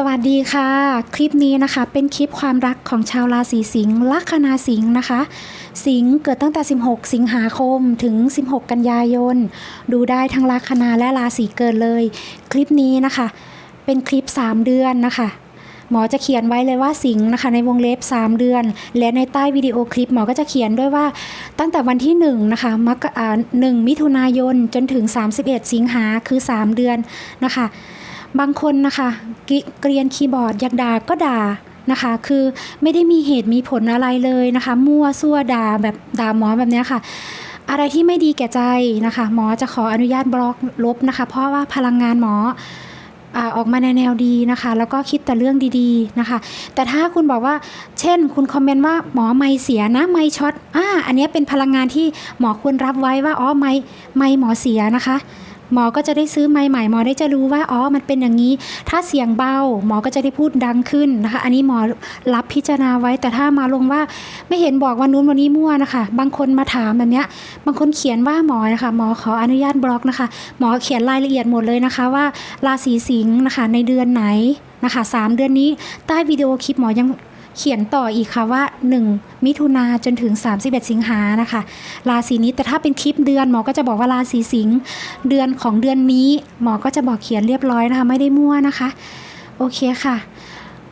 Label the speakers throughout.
Speaker 1: สวัสดีค่ะ คลิปนี้นะคะเป็นคลิปความรักของชาวราศีสิงห์ลัคนาสิงห์นะคะ สิงห์เกิดตั้งแต่ 16 สิงหาคมถึง 16 กันยายน ดูได้ทั้งลัคนาและราศีเกิดเลย คลิปนี้นะคะ เป็นคลิป 3 เดือนนะคะ หมอจะเขียนไว้เลยว่าสิงห์นะคะ ในวงเล็บ 3 เดือน และในใต้วิดีโอคลิปหมอก็จะเขียนด้วยว่าตั้งแต่วันที่1นะคะมกอ่า1มิถุนายนจนถึง 31 สิงหาคือ 3 เดือนนะคะ บางคนนะคะเกรียนคีย์บอร์ดอยากด่าก็ด่านะคะ คือไม่ได้มีเหตุมีผลอะไรเลยนะคะ มั่วซั่วด่าแบบด่าหมอแบบนี้ค่ะ อะไรที่ไม่ดีแก่ใจนะคะ หมอจะขออนุญาตบล็อกลบนะคะ เพราะว่าพลังงานหมอออกมาในแนวดีนะคะ แล้วก็คิดแต่เรื่องดีๆนะคะ แต่ถ้าคุณบอกว่า เช่น คุณคอมเมนต์ว่าหมอไม่เสียนะไม่ช็อตอ่าอันนี้เป็นพลังงานที่หมอควรรับไว้ว่าอ๋อไม่ไม่หมอเสียนะคะ หมอก็จะได้ซื้อไม้ใหม่หมอได้จะรู้ว่าอ๋อมันเป็นอย่างนี้ ถ้าเสียงเบา หมอก็จะได้พูดดังขึ้นนะคะ อันนี้หมอรับพิจารณาไว้แต่ถ้ามาลงว่าไม่เห็นบอกวันนู้นวันนี้มั่วนะคะ บางคนมาถามแบบเนี้ยบางคนเขียนว่าหมอนะคะ หมอขออนุญาตบล็อกนะคะ หมอเขียนรายละเอียดหมดเลยนะคะว่าราศีสิงห์นะคะในเดือนไหนนะคะสามเดือนนี้ใต้วิดีโอคลิปหมอยัง เขียนต่ออีกค่ะว่า 1 มิถุนาจนถึง 31 สิงหานะคะ ราศีนี้แต่ถ้าเป็นคลิปเดือนหมอก็จะบอกว่าราศีสิงห์เดือนของเดือนนี้ หมอก็จะบอกเขียนเรียบร้อยนะคะ ไม่ได้มั่วนะคะ โอเคค่ะ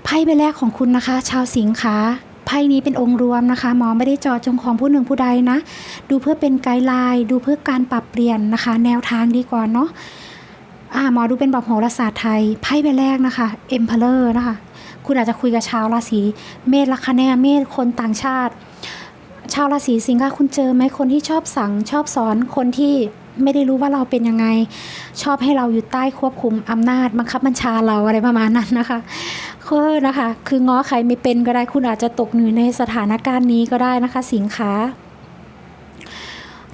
Speaker 1: ไพ่ใบแรกของคุณนะคะ ชาวสิงห์คะไพ่นี้เป็นองค์รวมนะคะหมอไม่ได้จอจงของผู้หนึ่งผู้ใดนะ ดูเพื่อเป็นไกด์ไลน์ดูเพื่อการปรับเปลี่ยนนะคะ แนวทางดีกว่าเนาะอ่าหมอดูเป็นแบบโหราศาสตร์ไทยไพ่ใบแรกนะคะ Emperor นะคะ คุณอาจจะคุยกับชาวราศีเมษลัคนาเมษคนต่างชาติ ชาวราศีสิงห์ค่ะคุณเจอไหมคนที่ชอบสั่งชอบสอนคนที่ไม่ได้รู้ว่าเราเป็นยังไง ชอบให้เราอยู่ใต้ควบคุมอำนาจบังคับบัญชาเราอะไรประมาณนั้นนะคะก็นะคะ คือง้อใครไม่เป็นก็ได้คุณอาจจะตกอยู่ในสถานการณ์นี้ก็ได้นะคะ สิงค์ขา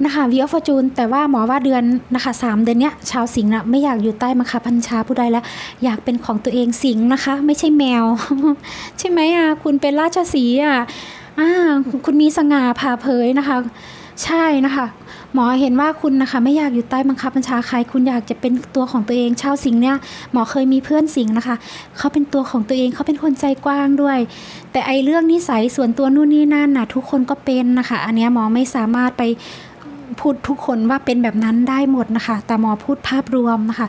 Speaker 1: นะคะวีออฟฟอร์จูนแต่ว่าหมอว่าเดือนนะคะสามเดือนเนี้ยชาวสิงห์นะไม่อยากอยู่ใต้บังคับบัญชาผู้ใดแล้ว อยากเป็นของตัวเองสิงห์นะคะ ไม่ใช่แมว ใช่ไหมอะคุณเป็นราชสีอะอ่าคุณมีสง่าผ่าเผยนะคะ ใช่นะคะหมอเห็นว่าคุณนะคะไม่อยากอยู่ใต้บังคับบัญชาใคร คุณอยากจะเป็นตัวของตัวเองชาวสิงห์เนี่ยหมอเคยมีเพื่อนสิงห์นะคะ เขาเป็นตัวของตัวเองเขาเป็นคนใจกว้างด้วย แต่ไอเรื่องนิสัยส่วนตัวนู่นนี่นั่นน่ะทุกคนก็เป็นนะคะ อันเนี้ยหมอไม่สามารถไป พูดทุกคนว่าเป็นแบบนั้นได้หมดนะคะ แต่หมอพูดภาพรวมนะคะ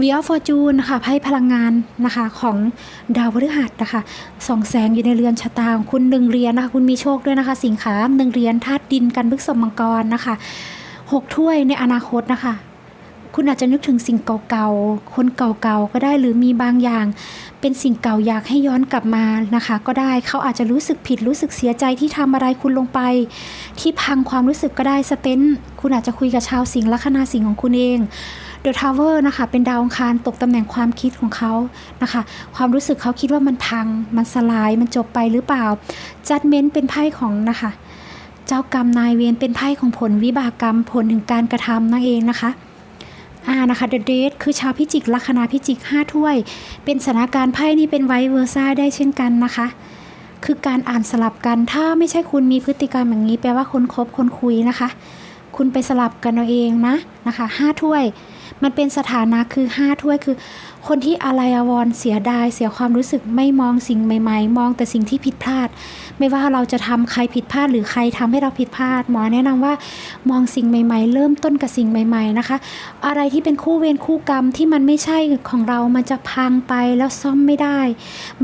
Speaker 1: v ีออฟฟอร์จูนนะคะไพ่พลังงานนะคะของดาวพฤหัสนะคะส่องแสงอยู่ในเรือนชะตาของคุณหนึ่งเรียนนะคะคุณมีโชคด้วยนะคะ สิงขาหนึ่งเรียนธาตุดินกันพฤกษมังกรนะคะหกถ้วยในอนาคตนะคะ คุณอาจจะนึกถึงสิ่งเก่าๆ คนเก่าๆ ก็ได้หรือมีบางอย่าง เป็นสิ่งเก่าอยากให้ย้อนกลับมานะคะ ก็ได้เขาอาจจะรู้สึกผิดรู้สึกเสียใจที่ทำอะไรคุณลงไป ที่พังความรู้สึกก็ได้สเตนคุณอาจจะคุยกับชาวสิงลัคนาสิงของคุณเองเดอะทาวเวอร์นะคะ เป็นดาวอังคารตกตำแหน่งความคิดของเขานะคะ ความรู้สึกเขาคิดว่ามันพัง มันสลายมันจบไปหรือเปล่าจัดเม้นต์เป็นไพ่ของนะคะ เจ้ากรรมนายเวรเป็นไพ่ของผลวิบากกรรมผลถึงการกระทำนั่นเองนะคะ อ่านะคะเดอะเดทคือชาวพิจิกลัคนาพิจิกห้าถ้วย เป็นสถานการณ์ไพ่นี่เป็นไวเวอร์ซ่าได้เช่นกันนะคะ คือการอ่านสลับกันถ้าไม่ใช่คุณมีพฤติกรรมอย่างนี้ แปลว่าคนคบคนคุยนะคะ คุณไปสลับกันเอาเองนะนะคะห้าถ้วย มันเป็นสถานะคือห้าถ้วยคือ คนที่อะไรอวรเสียดายเสียความรู้สึกไม่มองสิ่งใหม่ ๆ มองแต่สิ่งที่ผิดพลาด ไม่ว่าเราจะทำใครผิดพลาดหรือใครทำให้เราผิดพลาด หมอแนะนำว่ามองสิ่งใหม่ ๆ เริ่มต้นกับสิ่งใหม่ ๆนะคะ อะไรที่เป็นคู่เวรคู่กรรมที่มันไม่ใช่ของเรา มันจะพังไปแล้วซ่อมไม่ได้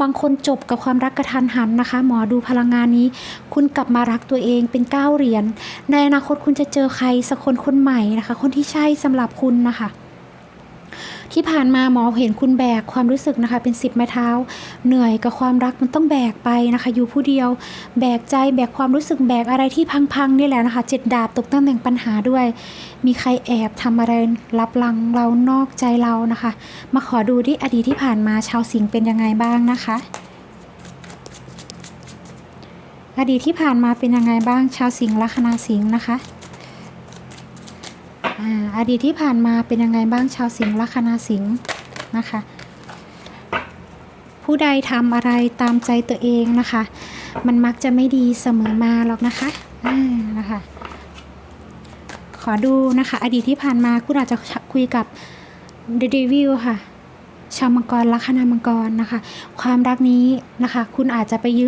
Speaker 1: บางคนจบกับความรักกระทันหันนะคะ หมอดูพลังงานนี้ คุณกลับมารักตัวเองเป็นก้าเหรียญในอนาคตคุณจะเจอใครสักคนคนใหม่นะคะ คนที่ใช่สำหรับคุณนะคะ ที่ผ่านมาหมอเห็นคุณแบกความรู้สึกนะคะ เป็นสิบไม้เท้า เหนื่อยกับความรักมันต้องแบกไปนะคะ อยู่ผู้เดียวแบกใจแบกความรู้สึกแบกอะไรที่พังๆนี่แหละนะคะเจ็ดดาบตกตำแหน่งปัญหาด้วย มีใครแอบทำอะไรรับลังเรานอกใจเรานะคะ มาขอดูที่อดีตที่ผ่านมาชาวสิงห์เป็นยังไงบ้างนะคะอดีตที่ผ่านมาเป็นยังไงบ้างชาวสิงห์ลัคนาสิงห์นะคะ อ่าอดีตที่ผ่านมาเป็นยังไงบ้างชาวสิงห์ลัคนาสิงห์นะคะ ผู้ใดทำอะไรตามใจตัวเองนะคะ มันมักจะไม่ดีเสมอมาหรอกนะคะอ่านะคะ ขอดูนะคะ อดีตที่ผ่านมาคุณอาจจะคุยกับเดวิลค่ะ ชาวมังกรลัคนามังกรนะคะ ความรักนี้นะคะ คุณอาจจะไปยึ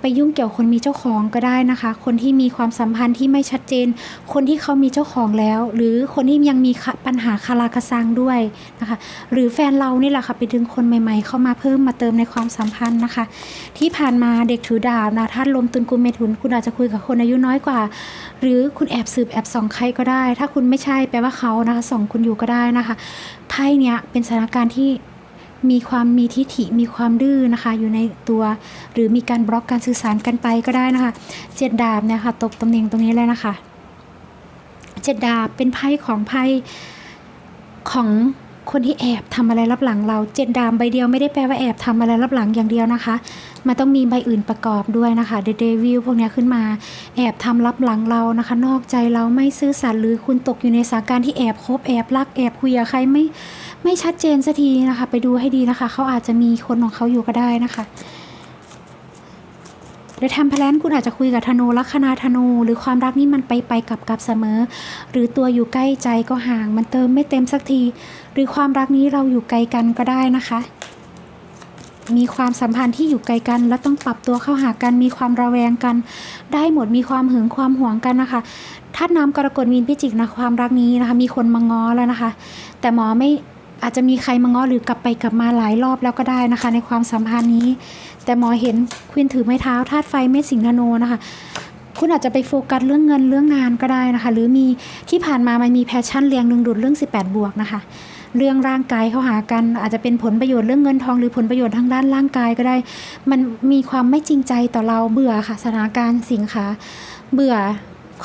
Speaker 1: ไปยุ่งเกี่ยวคนมีเจ้าของก็ได้นะคะ คนที่มีความสัมพันธ์ที่ไม่ชัดเจน คนที่เขามีเจ้าของแล้ว หรือคนที่ยังมีปัญหาคาราคาซังด้วยนะคะ หรือแฟนเรานี่แหละค่ะไปดึงคนใหม่ ๆ เข้ามาเพิ่มมาเติมในความสัมพันธ์นะคะ ที่ผ่านมาเด็กถือดาบนะธาตลมตุนกุมเมถุน คุณอาจจะคุยกับคนอายุน้อยกว่า หรือคุณแอบสืบแอบส่องใครก็ได้ ถ้าคุณไม่ใช่แปลว่าเขานะคะส่องคุณอยู่ก็ได้นะคะไพ่เนี้ยเป็นสถานการณ์ที่ มีความมีทิฐิมีความดื้อนะคะ อยู่ในตัว หรือมีการบล็อกการสื่อสารกันไปก็ได้นะคะเจ็ดดาบเนี่ยค่ะตบตำแหน่งตรงนี้เลยนะคะเจ็ดดาบเป็นไพ่ของไพ่ของคนที่แอบทำอะไรรับหลังเราเจ็ดดาบใบเดียวไม่ได้แปลว่าแอบทำอะไรรับหลังอย่างเดียวนะคะ มันต้องมีใบอื่นประกอบด้วยนะคะเดเดวิลพวกนี้ขึ้นมาแอบทำรับหลังเรานะคะ นอกใจเราไม่ซื่อสัตย์หรือคุณตกอยู่ในสถานการณ์ที่แอบคบแอบรักแอบคุยกับใครไม่ ไม่ชัดเจนสักทีนะคะ ไปดูให้ดีนะคะ เขาอาจจะมีคนของเขาอยู่ก็ได้นะคะหรือทำแพลนคุณอาจจะคุยกับธนูลัคนาธนู หรือความรักนี่มันไปไปกลับกลับเสมอ หรือตัวอยู่ใกล้ใจก็ห่าง มันเติมไม่เต็มสักที หรือความรักนี้เราอยู่ไกลกันก็ได้นะคะ มีความสัมพันธ์ที่อยู่ไกลกัน และต้องปรับตัวเข้าหากัน มีความระแวงกัน ได้หมดมีความหึงความหวงกันนะคะธาตุน้ำกรกฎมีนพิจิกนะความรักนี้นะคะ มีคนมาง้อแล้วนะคะ แต่หมอไม่ อาจจะมีใครมาง้อหรือกลับไปกลับมาหลายรอบแล้วก็ได้นะคะ ในความสัมพันธ์นี้ แต่หมอเห็นควินถือไม้เท้าธาตุไฟเม็ดสิงห์ธนูนะคะ คุณอาจจะไปโฟกัสเรื่องเงินเรื่องงานก็ได้นะคะ หรือมีที่ผ่านมามันมีแพชชั่นเรียงดึงดูดเรื่อง 18 บวกนะคะเรื่องร่างกายเข้าหากัน อาจจะเป็นผลประโยชน์เรื่องเงินทองหรือผลประโยชน์ทางด้านร่างกายก็ได้ มันมีความไม่จริงใจต่อเราเบื่อค่ะสถานการณ์สิงค่ะเบื่อ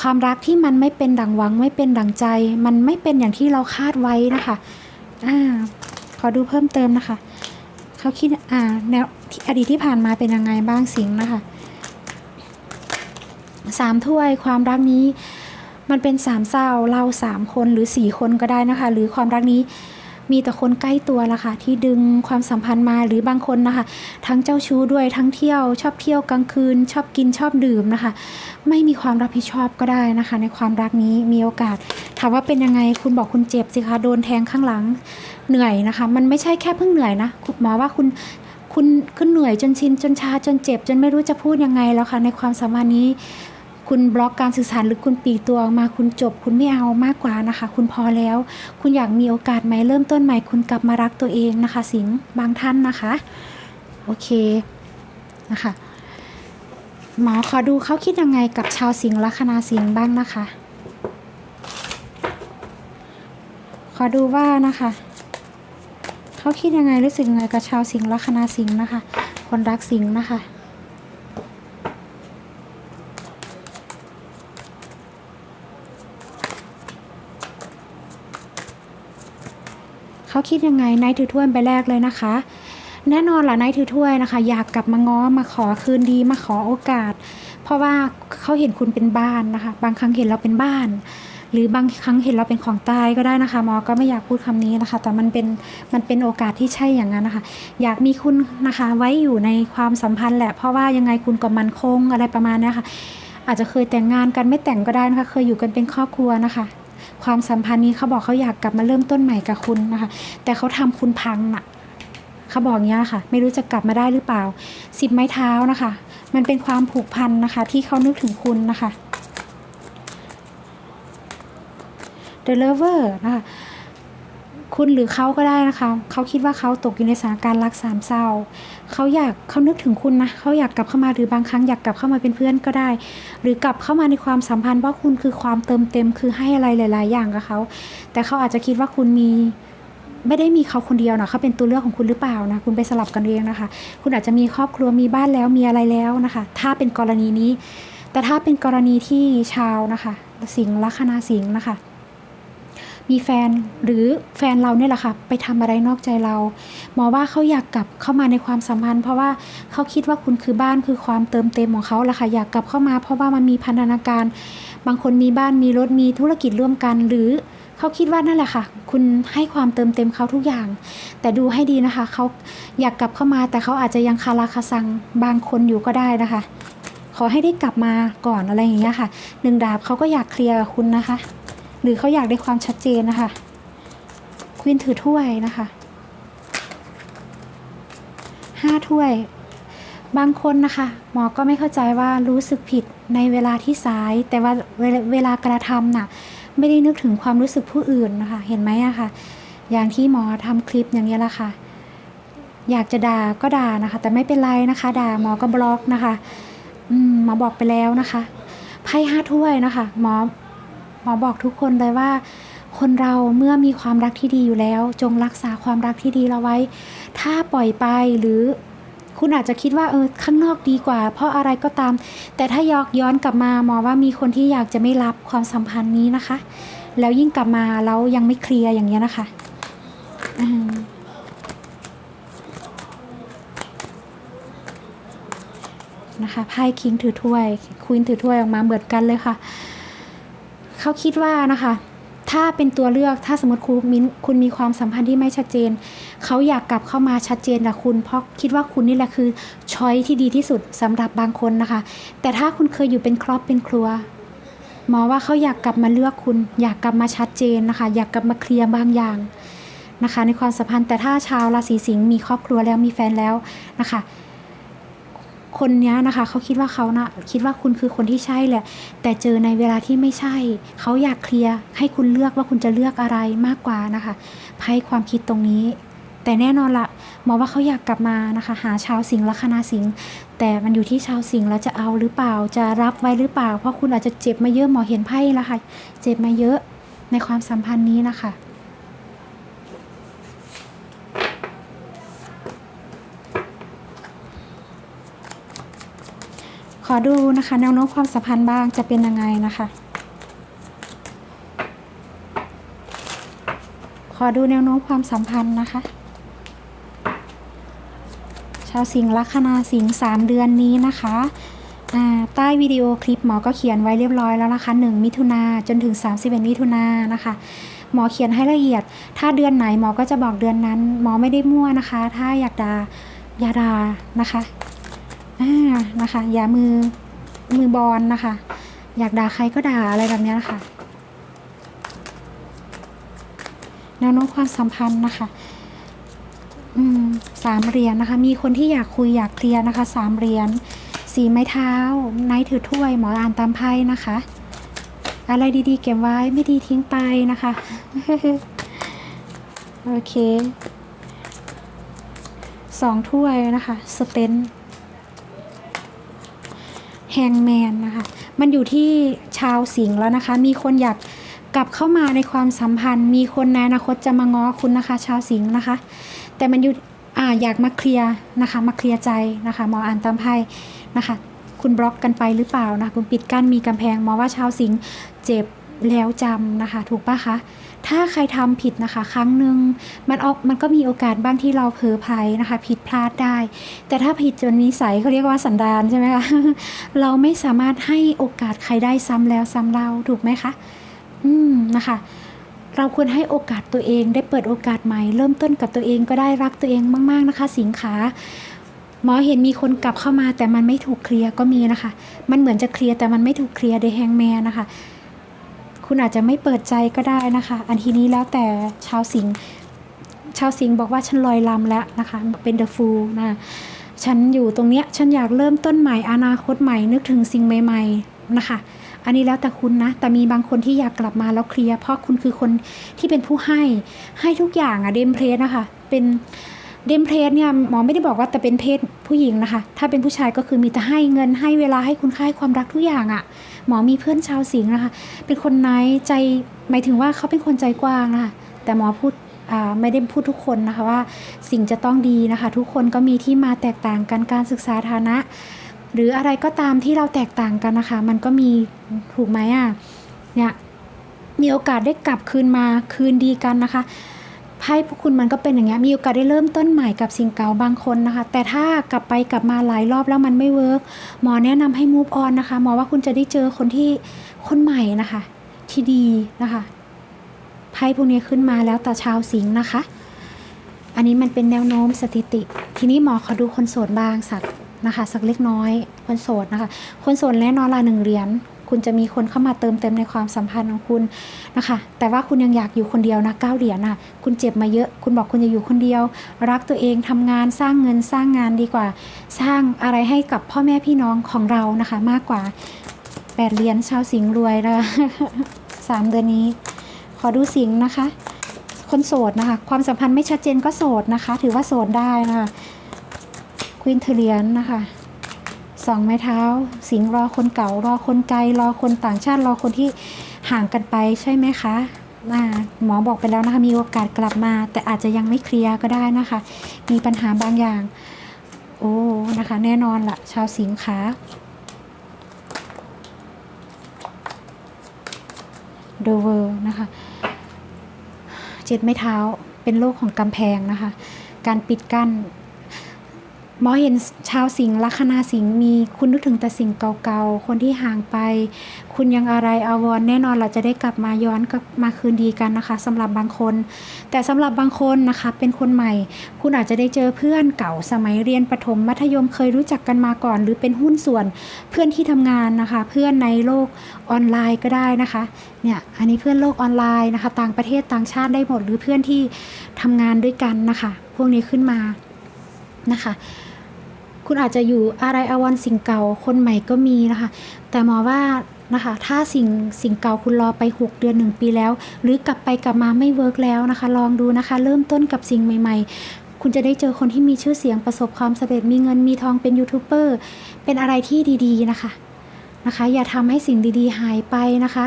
Speaker 1: ความรักที่มันไม่เป็นดังหวัง ไม่เป็นดังใจ มันไม่เป็นอย่างที่เราคาดไว้นะคะ อ่าขอดูเพิ่มเติมนะคะ เขาคิดอ่าแนวที่อดีตที่ผ่านมาเป็นยังไงบ้างสิงนะคะสามถ้วยความรักนี้ มันเป็นสามเศร้าเราสามคนหรือสี่คนก็ได้นะคะ หรือความรักนี้ มีแต่คนใกล้ตัวละค่ะที่ดึงความสัมพันธ์มาหรือบางคนนะคะ ทั้งเจ้าชู้ด้วยทั้งเที่ยวชอบเที่ยวกลางคืน ชอบกินชอบดื่มนะคะ ไม่มีความรับผิดชอบก็ได้นะคะ ในความรักนี้มีโอกาส ถามว่าเป็นยังไงคุณบอกคุณเจ็บสิคะโดนแทงข้างหลังเหนื่อยนะคะ มันไม่ใช่แค่เพิ่งเหนื่อยนะคุณหมอว่าคุณคุณขึ้นเหนื่อยจนชินจนชาจนเจ็บ จนไม่รู้จะพูดยังไงแล้วค่ะในความสัมพันธ์นี้ คุณบล็อกการสื่อสารหรือคุณปีตัวมาคุณจบ คุณไม่เอามากกว่านะคะ คุณพอแล้ว คุณอยากมีโอกาสใหม่เริ่มต้นใหม่คุณกลับมารักตัวเองนะคะ สิงบางท่านนะคะ โอเคนะคะหมอขอดูเขาคิดยังไงกับชาวสิงห์ลัคนาสิงห์บ้างนะคะ ขอดูว่านะคะเขาคิดยังไงรู้สึกยังไงกับชาวสิงห์ลัคนาสิงห์นะคะ คนรักสิงห์นะคะ เขาคิดยังไงนายถือถ้วยไปแรกเลยนะคะ แน่นอนล่ะนายถือถ้วยนะคะ อยากกลับมาง้อมาขอคืนดีมาขอโอกาส เพราะว่าเขาเห็นคุณเป็นบ้านนะคะ บางครั้งเห็นเราเป็นบ้าน หรือบางครั้งเห็นเราเป็นของตายก็ได้นะคะหมอก็ไม่อยากพูดคำนี้นะคะ แต่มันเป็นมันเป็นโอกาสที่ใช่อย่างนั้นนะคะ อยากมีคุณนะคะไว้อยู่ในความสัมพันธ์แหละ เพราะว่ายังไงคุณก็มันคงอะไรประมาณนี้ค่ะอาจจะเคยแต่งงานกันไม่แต่งก็ได้นะคะ เคยอยู่กันเป็นครอบครัวนะคะ ความสัมพันธ์นี้เขาบอกเขาอยากกลับมาเริ่มต้นใหม่กับคุณนะคะ แต่เขาทำคุณพังน่ะเขาบอกอย่างเงี้ยค่ะ ไม่รู้จะกลับมาได้หรือเปล่าสิบไม้เท้านะคะ มันเป็นความผูกพันนะคะ ที่เขานึกถึงคุณนะคะ The Lover นะคะคุณหรือเขาก็ได้นะคะ เขาคิดว่าเขาตกอยู่ในสถานการณ์รักสามเศร้า เขาอยากเขานึกถึงคุณนะเขาอยากกลับเข้ามาหรือบางครั้งอยากกลับเข้ามาเป็นเพื่อนก็ได้ หรือกลับเข้ามาในความสัมพันธ์ว่าคุณคือความเติมเต็มคือให้อะไรหลาย ๆ อย่างกับเขาแต่เขาอาจจะคิดว่าคุณมีไม่ได้มีเขาคนเดียวนะเขาเป็นตัวเลือกของคุณหรือเปล่านะคุณไปสลับกันเองนะคะ คุณอาจจะมีครอบครัวมีบ้านแล้วมีอะไรแล้วนะคะ ถ้าเป็นกรณีนี้ แต่ถ้าเป็นกรณีที่ชาวนะคะ สิงลัคนาสิงนะคะ มีแฟนหรือแฟนเราเนี่ยแหละค่ะไปทำอะไรนอกใจเรา หมอว่าเขาอยากกลับเข้ามาในความสัมพันธ์ เพราะว่าเขาคิดว่าคุณคือบ้านคือความเติมเต็มของเขาแหละค่ะอยากกลับเข้ามา เพราะว่ามันมีพันธนาการ บางคนมีบ้านมีรถมีธุรกิจร่วมกัน หรือเขาคิดว่านั่นแหละค่ะ คุณให้ความเติมเต็มเขาทุกอย่าง แต่ดูให้ดีนะคะเขาอยากกลับเข้ามา แต่เขาอาจจะยังคาราคาซังบางคนอยู่ก็ได้นะคะ ขอให้ได้กลับมาก่อนอะไรอย่างเงี้ยค่ะหนึ่งดาบเขาก็อยากเคลียร์คุณนะคะ รือเขาอยากได้ความชัดเจนนะคะควีนถือถ้วยนะคะห้าถ้วย บางคนนะคะ หมอก็ไม่เข้าใจว่ารู้สึกผิดในเวลาที่สาย แต่ว่าเวลากระทำน่ะ ไม่ได้นึกถึงความรู้สึกผู้อื่นนะคะ เห็นไหมอะค่ะ อย่างที่หมอทำคลิปอย่างนี้แหละค่ะ อยากจะด่าก็ด่านะคะ แต่ไม่เป็นไรนะคะ ด่าหมอก็บล็อกนะคะ อืมหมอบอกไปแล้วนะคะไพ่ห้าถ้วยนะคะ หมอ หมอบอกทุกคนเลยว่า คนเราเมื่อมีความรักที่ดีอยู่แล้ว จงรักษาความรักที่ดีเราไว้ ถ้าปล่อยไปหรือคุณอาจจะคิดว่าเออข้างนอกดีกว่า เพราะอะไรก็ตาม แต่ถ้ายอกย้อนกลับมาหมอว่ามีคนที่อยากจะไม่รับความสัมพันธ์นี้นะคะ แล้วยิ่งกลับมาแล้วยังไม่เคลียร์อย่างเงี้ยนะคะนะคะไพ่คิงถือถ้วยควีนถือถ้วยออกมาเหมือนกันเลยค่ะ เขาคิดว่านะคะ ถ้าเป็นตัวเลือกถ้าสมมติคุณมีคุณมีความสัมพันธ์ที่ไม่ชัดเจน เขาอยากกลับเข้ามาชัดเจนกับคุณ เพราะคิดว่าคุณนี่แหละคือช้อยที่ดีที่สุดสำหรับบางคนนะคะ แต่ถ้าคุณเคยอยู่เป็นครอบเป็นครัวหมอว่าเขาอยากกลับมาเลือกคุณ อยากกลับมาชัดเจนนะคะ อยากกลับมาเคลียร์บางอย่างนะคะ ในความสัมพันธ์แต่ถ้าชาวราศีสิงห์มีครอบครัวแล้วมีแฟนแล้วนะคะ คนนี้นะคะเขาคิดว่าเขานะคิดว่าคุณคือคนที่ใช่แหละ แต่เจอในเวลาที่ไม่ใช่ เขาอยากเคลียร์ให้คุณเลือกว่าคุณจะเลือกอะไรมากกว่านะคะไพ่ความคิดตรงนี้ แต่แน่นอนละหมอว่าเขาอยากกลับมานะคะ หาชาวสิงห์ลัคนาสิงห์แต่มันอยู่ที่ชาวสิงห์แล้วจะเอาหรือเปล่าจะรับไว้หรือเปล่า เพราะคุณอาจจะเจ็บมาเยอะหมอเห็นไพ่แล้วค่ะ เจ็บมาเยอะในความสัมพันธ์นี้นะคะ ขอดูนะคะ แนวโน้มความสัมพันธ์บ้างจะเป็นยังไงนะคะ ขอดูแนวโน้มความสัมพันธ์นะคะ ชาวสิงห์ลัคนาสิงห์สามเดือนนี้นะคะใต้วิดีโอคลิปหมอก็เขียนไว้เรียบร้อยแล้วนะคะ1มิถุนาจนถึง31มิถุนานะคะ หมอเขียนให้ละเอียด ถ้าเดือนไหนหมอก็จะบอกเดือนนั้น หมอไม่ได้มั่วนะคะ ถ้าอยากด่าอย่าด่านะคะ อ่านะคะ อย่ามือมือบอลนะคะ อยากด่าใครก็ด่าอะไรแบบนี้นะคะแนวโน้มความสัมพันธ์นะคะ อืมสามเหรียญนะคะ มีคนที่อยากคุยอยากเคลียร์นะคะ สามเหรียญ สีไม้เท้า ไนท์ถือถ้วย หมออ่านตามไพ่นะคะ อะไรดีๆ เก็บไว้ ไม่ดีทิ้งไปนะคะ โอเค สองถ้วยนะคะ สเตน ฮงแมนนะคะ มันอยู่ที่ชาวสิงห์แล้วนะคะ มีคนอยากกลับเข้ามาในความสัมพันธ์ มีคนในอนาคตจะมาง้อคุณนะคะ ชาวสิงห์นะคะ แต่มันอยู่อ่าอยากมาเคลียร์นะคะ มาเคลียร์ใจนะคะมออ่านตามไพ่นะคะ คุณบล็อกกันไปหรือเปล่านะ คุณปิดกั้นมีกำแพงมอว่าชาวสิงห์เจ็บ แล้วจำนะคะ ถูกปะคะ ถ้าใครทำผิดนะคะ ครั้งหนึ่งมันออกมันก็มีโอกาสบ้างที่เราเผลอไพลนะคะ ผิดพลาดได้ แต่ถ้าผิดจนนิสัยเขาเรียกว่าสันดานใช่ไหมคะเราไม่สามารถให้โอกาสใครได้ซ้ำแล้วซ้ำเล่าถูกไหมคะอืมนะคะเราควรให้โอกาสตัวเองได้เปิดโอกาสใหม่ เริ่มต้นกับตัวเองก็ได้รักตัวเองมาก ๆนะคะ สิงขาหมอเห็นมีคนกลับเข้ามาแต่มันไม่ถูกเคลียร์ก็มีนะคะ มันเหมือนจะเคลียร์แต่มันไม่ถูกเคลียร์ในแฮงแมนนะคะ คุณอาจจะไม่เปิดใจก็ได้นะคะ อันทีนี้แล้วแต่ชาวสิงห์ชาวสิงห์บอกว่าฉันลอยลำแล้วนะคะ เป็นเดอะฟูลนะฉันอยู่ตรงเนี้ยฉันอยากเริ่มต้นใหม่อนาคตใหม่นึกถึงสิ่งใหม่ ๆนะคะ อันนี้แล้วแต่คุณนะ แต่มีบางคนที่อยากกลับมาแล้วเคลียร์เพราะคุณคือคนที่เป็นผู้ให้ให้ทุกอย่างอะเดมเพลสนะคะ เป็น เดมเพลสเนี่ยหมอไม่ได้บอกว่าแต่เป็นเพศผู้หญิงนะคะ ถ้าเป็นผู้ชายก็คือมีแต่ให้เงินให้เวลาให้คุณค่าให้ความรักทุกอย่างอะหมอมีเพื่อนชาวสิงห์นะคะ เป็นคนไนท์ใจหมายถึงว่าเขาเป็นคนใจกว้างนะคะแต่หมอพูดไม่ได้พูดทุกคนนะคะว่าสิ่งจะต้องดีนะคะ ทุกคนก็มีที่มาแตกต่างกันการศึกษาฐานะ หรืออะไรก็ตามที่เราแตกต่างกันนะคะ มันก็มีถูกไหมอะเนี่ยมีโอกาสได้กลับคืนมาคืนดีกันนะคะ ไพ่พวกคุณมันก็เป็นอย่างเงี้ยมีโอกาสได้เริ่มต้นใหม่กับสิ่งเก่าบางคนนะคะ แต่ถ้ากลับไปกลับมาหลายรอบแล้วมันไม่เวิร์กหมอแนะนำให้ move on นะคะหมอว่าคุณจะได้เจอคนที่คนใหม่นะคะ ที่ดีนะคะไพ่พวกนี้ขึ้นมาแล้วแต่ชาวสิงห์นะคะ อันนี้มันเป็นแนวโน้มสถิติ ทีนี้หมอขอดูคนโสดบางสักนะคะ สักเล็กน้อยคนโสดนะคะ คนโสดแน่นอนละหนึ่งเหรียญ คุณจะมีคนเข้ามาเติมเต็มในความสัมพันธ์ของคุณนะคะ แต่ว่าคุณยังอยากอยู่คนเดียวนะเก้าเหรียญน่ะคุณเจ็บมาเยอะ คุณบอกคุณจะอยู่คนเดียว รักตัวเองทำงานสร้างเงินสร้างงานดีกว่า สร้างอะไรให้กับพ่อแม่พี่น้องของเรานะคะ มากกว่าแปดเหรียญชาวสิงห์รวยแล้วสามเดือนนี้ ขอดูสิงห์นะคะ คนโสดนะคะ ความสัมพันธ์ไม่ชัดเจนก็โสดนะคะ ถือว่าโสดได้นะคะควินเทเลียนนะคะ สองไม้เท้า สิงรอคนเก่ารอคนไกลรอคนต่างชาติรอคนที่ห่างกันไปใช่ไหมคะหมอบอกไปแล้วนะคะมีโอกาสกลับมา แต่อาจจะยังไม่เคลียร์ก็ได้นะคะ มีปัญหาบางอย่าง โอ้นะคะ แน่นอนละชาวสิงห์คะโดเวอร์นะคะเจ็ดไม้เท้าเป็นโรคของกำแพงนะคะ การปิดกั้น หมอเห็นชาวสิงห์ลัคนาสิงห์มีคุณนึกถึงแต่สิ่งเก่าๆ คนที่ห่างไป คุณยังอะไรอาวรณ์แน่นอนเราจะได้กลับมาย้อนกลับมาคืนดีกันนะคะสำหรับบางคน แต่สำหรับบางคนนะคะเป็นคนใหม่ คุณอาจจะได้เจอเพื่อนเก่าสมัยเรียนประถมมัธยมเคยรู้จักกันมาก่อน หรือเป็นหุ้นส่วนเพื่อนที่ทำงานนะคะ เพื่อนในโลกออนไลน์ก็ได้นะคะเนี่ยอันนี้เพื่อนโลกออนไลน์นะคะ ต่างประเทศต่างชาติได้หมดหรือเพื่อนที่ทำงานด้วยกันนะคะ พวกนี้ขึ้นมานะคะ คุณอาจจะอยู่อะไรอวรณ์สิ่งเก่าคนใหม่ก็มีนะคะ แต่หมอว่านะคะ ถ้าสิ่งสิ่งเก่าคุณรอไป 6 เดือน 1 ปีแล้ว หรือกลับไปกลับมาไม่เวิร์กแล้วนะคะ ลองดูนะคะ เริ่มต้นกับสิ่งใหม่ ๆ คุณจะได้เจอคนที่มีชื่อเสียงประสบความสำเร็จมีเงินมีทองเป็นยูทูบเบอร์เป็นอะไรที่ดีๆนะคะนะคะ อย่าทำให้สิ่งดีๆหายไปนะคะ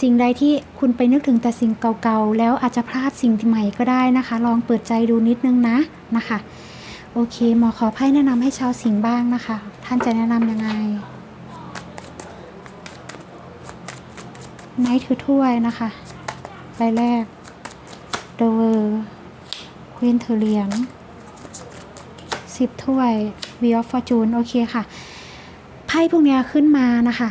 Speaker 1: สิ่งใดที่คุณไปนึกถึงแต่สิ่งเก่าๆ แล้วอาจจะพลาดสิ่งใหม่ก็ได้นะคะ ลองเปิดใจดูนิดนึงนะนะคะ โอเค หมอขอไพ่แนะนำให้ชาวสิงห์บ้างนะคะ ท่านจะแนะนำยังไงไนท์ถือถ้วยนะคะใบแรกเดเวอร์ควีนเทเลียนสิบถ้วยวีออฟฟอร์จูนโอเคค่ะ ไพ่พวกนี้ขึ้นมานะคะ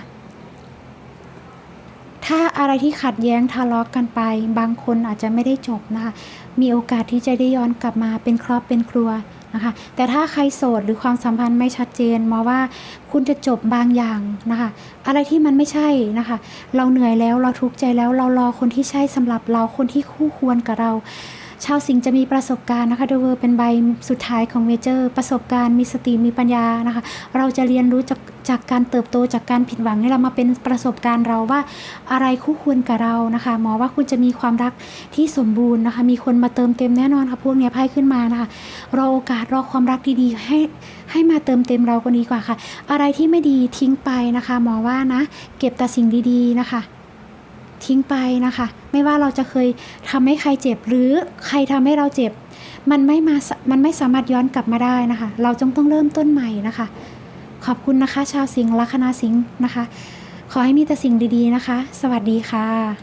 Speaker 1: ถ้าอะไรที่ขัดแย้งทะเลาะกกันไป บางคนอาจจะไม่ได้จบนะคะ มีโอกาสที่จะได้ย้อนกลับมาเป็นครอบเป็นครัว นะคะ แต่ถ้าใครโสดหรือความสัมพันธ์ไม่ชัดเจนมอว่าคุณจะจบบางอย่างนะคะ อะไรที่มันไม่ใช่นะคะ เราเหนื่อยแล้วเราทุกข์ใจแล้วเรารอคนที่ใช่สำหรับเราคนที่คู่ควรกับเรา ชาวสิงห์จะมีประสบการณ์นะคะเดเวอร์เป็นใบสุดท้ายของเมเจอร์ ประสบการณ์มีสติมีปัญญานะคะ เราจะเรียนรู้จากจากการเติบโตจากการผิดหวังนี่เรามาเป็นประสบการณ์เราว่าอะไรคู่ควรกับเรานะคะ หมอว่าคุณจะมีความรักที่สมบูรณ์นะคะ มีคนมาเติมเต็มแน่นอนค่ะพวกเนี้ยไพ่ขึ้นมานะคะรอโอกาสรอความรักดีๆ ให้ให้มาเติมเต็มเราก็ดีกว่าค่ะ อะไรที่ไม่ดีทิ้งไปนะคะ หมอว่านะ เก็บแต่สิ่งดีๆนะคะ ทิ้งไปนะคะ ไม่ว่าเราจะเคยทำให้ใครเจ็บหรือใครทำให้เราเจ็บ มันไม่มา มันไม่สามารถย้อนกลับมาได้นะคะ เราจงต้องเริ่มต้นใหม่นะคะ ขอบคุณนะคะ ชาวสิงห์ลัคนาสิงห์นะคะ ขอให้มีแต่สิ่งดีๆนะคะ สวัสดีค่ะ